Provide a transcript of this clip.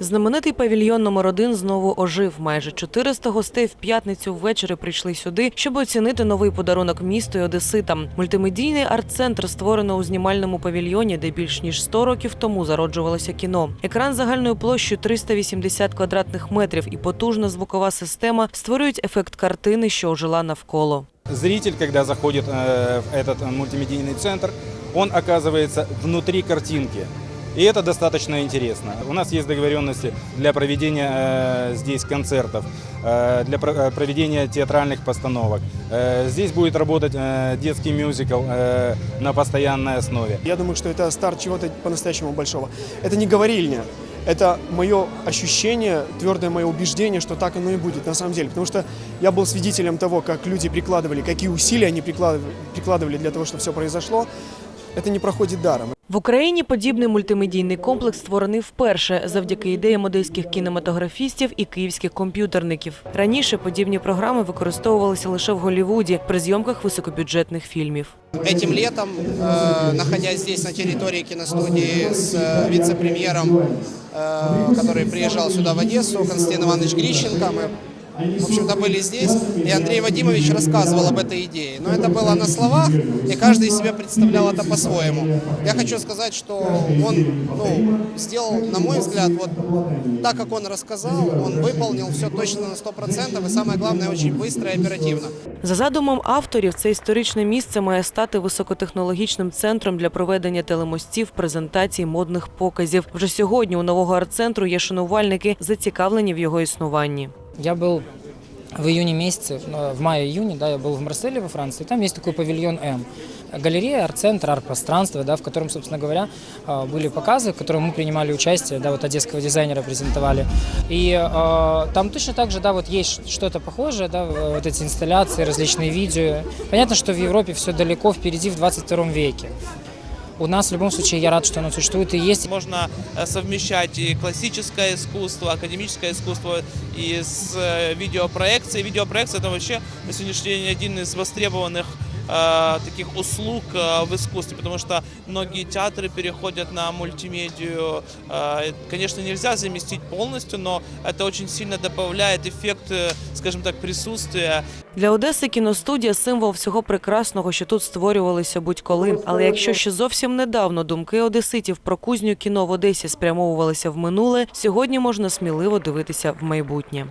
Знаменитий павільйон номер 1 знову ожив. Майже 400 гостей в п'ятницю ввечері прийшли сюди, щоб оцінити новий подарунок місту і одеситам. Мультимедійний арт-центр створено у знімальному павільйоні, де більш ніж 100 років тому зароджувалося кіно. Екран загальною площею 380 квадратних метрів і потужна звукова система створюють ефект картини, що ожила навколо. Зритель, когда заходит э, в этот э, мультимедийный центр, он оказывается внутри картинки. И это достаточно интересно. У нас есть договоренности для проведения э, здесь концертов, э, для про- э, проведения театральных постановок. Э, здесь будет работать э, детский мюзикл э, на постоянной основе. Я думаю, что это старт чего-то по-настоящему большого. Это не говорильня. Это мое ощущение, твердое мое убеждение, что так оно и будет на самом деле. Потому что я был свидетелем того, как люди прикладывали, какие усилия они прикладывали, прикладывали для того, чтобы все произошло. Это не проходит даром. В Україні подібний мультимедійний комплекс створений вперше завдяки ідеям одеських кінематографістів і київських комп'ютерників. Раніше подібні програми використовувалися лише в Голлівуді при зйомках високобюджетних фільмів. Этим летом, э, находясь здесь на территории киностудии с э, вице-премьером, э, который приезжал сюда в Одессу, Константин Иванович Грищенко, мы, в общем-то, были здесь, и Андрей Вадимович рассказывал об этой идее. Но это было на словах, и каждый себе представлял это по-своему. Я хочу сказать, что он ну, сделал, на мой взгляд, вот так, как он рассказал, он выполнил все точно на 100%, и самое главное, очень быстро и оперативно. За задумом авторів, це історичне місце має стати високотехнологічним центром для проведення телемостів, презентацій, модних показів. Вже сьогодні у нового арт-центру є шанувальники, зацікавлені в його існуванні. Я был в июне месяце, э, в мае-июне, да, я был в Марселе во Франции, там есть такой павильон М. Галерея, арт-центр, арт-пространство, да, в котором, собственно говоря, э, были показы, в которых мы принимали участие, да, вот одесского дизайнера презентовали. И э, там точно так же, да, вот есть что-то похожее, да, в- вот эти инсталляции, различные видео. Понятно, что в Европе все далеко впереди в 22 веке. У нас в любом случае я рад, что оно существует и есть. Можно э, совмещать и классическое искусство, академическое искусство и с э, видеопроекцией. Видеопроекция это вообще на сегодняшний день один из востребованных э, таких услуг э, в искусстве, потому что многие театры переходят на мультимедию. Э, Конечно, нельзя заместить полностью, но это очень сильно добавляет эффект, э, скажем так, присутствия Для Одеси кіностудія символ всього прекрасного, що тут створювалося будь-коли. Але якщо ще зовсім недавно думки одеситів про кузню кіно в Одесі спрямовувалися в минуле, сьогодні можна сміливо дивитися в майбутнє.